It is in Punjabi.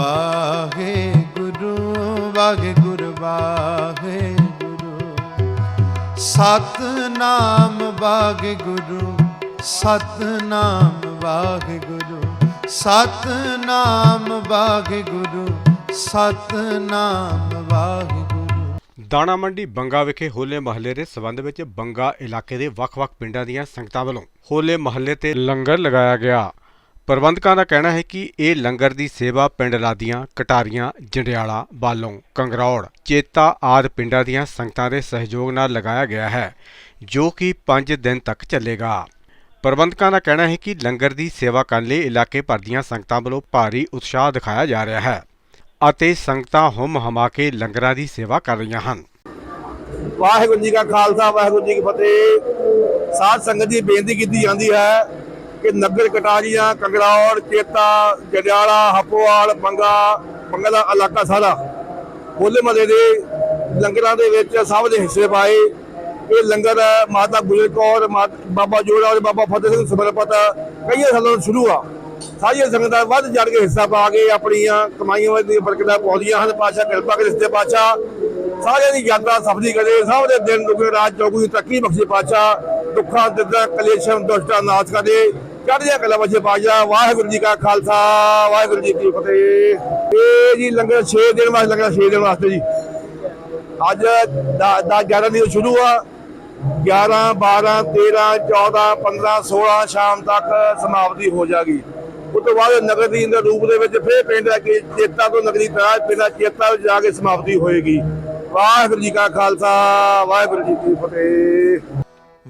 ਵਾਹੇ ਗੁਰੂ ਵਾਹੇ ਗੁਰੂ ਵਾਹੇ ਗੁਰੂ ਸਤ ਨਾਮ ਵਾਹੇ ਗੁਰੂ ਸਤ ਨਾਮ ਵਾਹੇ ਗੁਰੂ ਸਤ ਨਾਮ ਵਾਹੇ ਗੁਰੂ ਸਤ ਨਾਮ ਵਾਹੇ ਦਾਣਾ ਮੰਡੀ ਬੰਗਾ ਵਿਖੇ ਹੋਲੇ ਮਹੱਲੇ ਦੇ ਸਬੰਧ ਵਿੱਚ ਬੰਗਾ ਇਲਾਕੇ ਦੇ ਵੱਖ-ਵੱਖ ਪਿੰਡਾਂ ਦੀਆਂ ਸੰਗਤਾਂ ਵੱਲੋਂ ਹੋਲੇ ਮਹੱਲੇ ਤੇ ਲੰਗਰ ਲਗਾਇਆ ਗਿਆ। ਪ੍ਰਬੰਧਕਾਂ ਦਾ ਕਹਿਣਾ ਹੈ ਕਿ ਇਹ ਲੰਗਰ ਦੀ ਸੇਵਾ ਪਿੰਡ ਲਾਦੀਆਂ, ਕਟਾਰੀਆਂ, ਜੰਡਿਆਲਾ ਬਾਲੋਂ ਕੰਗਰੌੜ, ਚੇਤਾ ਆਦ ਪਿੰਡਾਂ ਦੀਆਂ ਸੰਗਤਾਂ ਦੇ ਸਹਿਯੋਗ ਨਾਲ ਲਗਾਇਆ ਗਿਆ ਹੈ, ਜੋ ਕਿ 5 ਦਿਨ ਤੱਕ ਚੱਲੇਗਾ। ਪ੍ਰਬੰਧਕਾਂ ਦਾ ਕਹਿਣਾ ਹੈ ਕਿ ਲੰਗਰ ਦੀ ਸੇਵਾ ਕਰਨ ਲਈ ਇਲਾਕੇ ਭਰ ਦੀਆਂ ਸੰਗਤਾਂ ਵੱਲੋਂ ਭਾਰੀ ਉਤਸ਼ਾਹ ਦਿਖਾਇਆ ਜਾ ਰਿਹਾ ਹੈ ਅਤੇ ਸੰਗਤਾਂ ਹੁਮ ਹਮਾ ਕੇ ਲੰਗਰਾਂ ਦੀ ਸੇਵਾ ਕਰ ਰਹੀਆਂ ਹਨ। ਵਾਹਿਗੁਰੂ ਜੀ ਕਾ ਖਾਲਸਾ, ਵਾਹਿਗੁਰੂ ਜੀ ਕੀ ਫਤਿਹ। ਸਾਧ ਸੰਗਤ ਦੀ ਬੇਨਤੀ ਕੀਤੀ ਜਾਂਦੀ ਹੈ ਕਿ ਨਗਰ ਕਟਾਰੀਆਂ ਕੰਗਰੌੜ ਚੇਤਾ ਜੜਿਆਲਾ ਹਪੋਵਾਲ, ਬੰਗਾ ਬੰਗਾ ਦਾ ਇਲਾਕਾ ਸਾਰਾ ਹੋਲੇ ਮਹੱਲੇ ਦੇ ਲੰਗਰਾਂ ਦੇ ਵਿੱਚ ਸਭ ਦੇ ਹਿੱਸੇ ਪਾਏ। ਇਹ ਲੰਗਰ ਮਾਤਾ ਗੁਜਰ ਕੌਰ, ਮਾਤ- ਬਾਬਾ ਜੋੜਾ ਔਰ ਬਾਬਾ ਫਤਿਹ ਸਿੰਘ ਸਮਰਪਤ ਕਈਆਂ ਸਾਲਾਂ ਤੋਂ ਸ਼ੁਰੂ ਆ। ਸਾਰੀਆਂ ਸੰਗਤਾਂ ਵੱਧ ਚੜ ਕੇ ਹਿੱਸਾ ਪਾ ਕੇ ਆਪਣੀਆਂ ਕਮਾਈਆਂ ਵਿੱਚ ਬਰਕਤਾਂ ਪਾਉਂਦੀਆਂ ਹਨ। ਪਾਸ਼ਾ ਕਿਰਪਾ ਕਰੇ ਸੱਚੇ ਪਾਤਸ਼ਾਹ। ਸਾਰਿਆਂ ਦੀ ਯਾਤਰਾ ਸਫਲੀ ਕਰੇ। ਸਭ ਦੇ ਦਿਨ ਦੁੱਖ ਰਾਜ ਚੌਗੁਣੀ ਤਰੱਕੀ ਬਖਸ਼ੇ ਪਾਤਸ਼ਾਹ। ਦੁੱਖਾਂ, ਦਿਰਦਾਂ, ਕਲੇਸ਼ਾਂ, ਦੁਸ਼ਟਾਂ ਨਾਸ਼ ਕਰੇ। ਚੜ੍ਹਦੀਆਂ ਕਲਾ ਬਖਸ਼ੇ ਪਾਤਸ਼ਾਹ ਵਾਹਿਗੁਰੂ ਜੀ ਕਾ ਖਾਲਸਾ, ਵਾਹਿਗੁਰੂ ਜੀ ਕੀ ਫਤਿਹ। ਇਹ ਜੀ ਲੰਗਰ 6 ਦਿਨ ਵਾਸਤੇ, ਲੰਗਰ 6 ਦਿਨ ਵਾਸਤੇ ਜੀ। ਅੱਜ 10 11 ਦਿਨ ਸ਼ੁਰੂ ਆ। 11 12 13 14 15 16 ਸ਼ਾਮ ਤੱਕ ਸਮਾਪਤੀ ਹੋ ਜਾਗੀ। ਉਸ ਤੋਂ ਬਾਅਦ ਨਗਰ ਦੀ ਦੇ ਰੂਪ ਦੇ ਵਿੱਚ ਫਿਰ ਪਿੰਡ ਆ ਕੇ ਚੇਤਾ ਤੋਂ ਨਗਰੀ ਤਰਾ ਪਿੰਡ ਚੇਤਾ ਵਿੱਚ ਜਾ ਕੇ ਸਮਾਪਤੀ ਹੋਏਗੀ। ਵਾਹਿਗੁਰੂ ਜੀ ਕਾ ਖਾਲਸਾ, ਵਾਹਿਗੁਰੂ ਜੀ ਕੀ ਫਤਿਹ।